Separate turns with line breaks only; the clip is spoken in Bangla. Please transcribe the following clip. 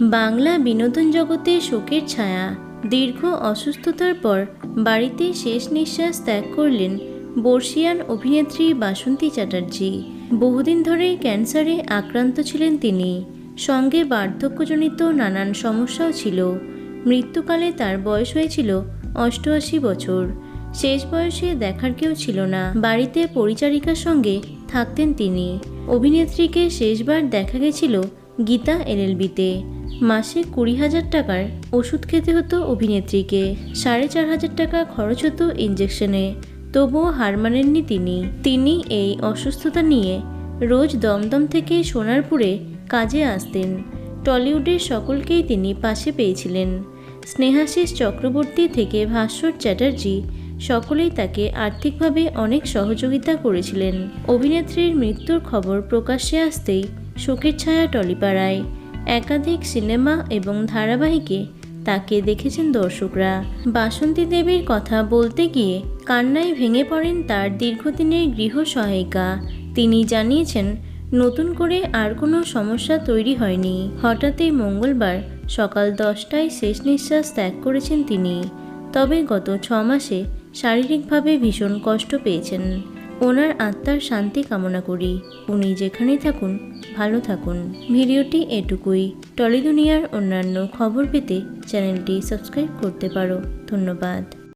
বাংলা বিনোদন জগতে শোকের ছায়া। দীর্ঘ অসুস্থতার পর বাড়িতে শেষ নিঃশ্বাস ত্যাগ করলেন বর্ষিয়ান অভিনেত্রী বাসন্তী চ্যাটার্জি। বহুদিন ধরেই ক্যান্সারে আক্রান্ত ছিলেন তিনি। সঙ্গে বার্ধক্যজনিত নানান সমস্যাও ছিল। মৃত্যুকালে তার বয়স হয়েছিল অষ্টআশি বছর। শেষ বয়সে দেখার কেউ ছিল না। বাড়িতে পরিচারিকার সঙ্গে থাকতেন তিনি। অভিনেত্রীকে শেষবার দেখা গেছিল গীতা এলএলবিতে। মাসে কুড়ি হাজার টাকার ওষুধ খেতে হতো অভিনেত্রীকে। সাড়ে চার হাজার টাকা খরচ হতো ইঞ্জেকশনে তবুও হার মানেননি তিনি। তিনি এই অসুস্থতা নিয়ে রোজ দমদম থেকে সোনারপুরে কাজে আসতেন। টলিউডের সকলকেই তিনি পাশে পেয়েছিলেন। স্নেহাশিস চক্রবর্তী থেকে ভাস্বর চ্যাটার্জি সকলেই তাকে আর্থিকভাবে অনেক সহযোগিতা করেছিলেন। অভিনেত্রীর মৃত্যুর খবর প্রকাশ্যে আসতেই শোকের ছায়া টলিপাড়ায়। একাধিক সিনেমা এবং ধারাবাহিকে তাকে দেখেছেন দর্শকরা। বাসন্তী দেবীর কথা বলতে গিয়ে কান্নায় ভেঙে পড়েন তার দীর্ঘদিনের গৃহ সহায়িকা। তিনি জানিয়েছেন, নতুন করে আর কোনো সমস্যা তৈরি হয়নি। হঠাৎই মঙ্গলবার সকাল দশটায় শেষ নিঃশ্বাস ত্যাগ করেছেন তিনি। তবে গত ছ মাসে শারীরিকভাবে ভীষণ কষ্ট পেয়েছেন। ওনার আত্মার শান্তি কামনা করি। উনি যেখানে থাকুন, ভালো থাকুন। ভিডিওটি এটুকুই। টলিদুনিয়ার অন্যান্য খবর পেতে চ্যানেলটি সাবস্ক্রাইব করতে পারো। ধন্যবাদ।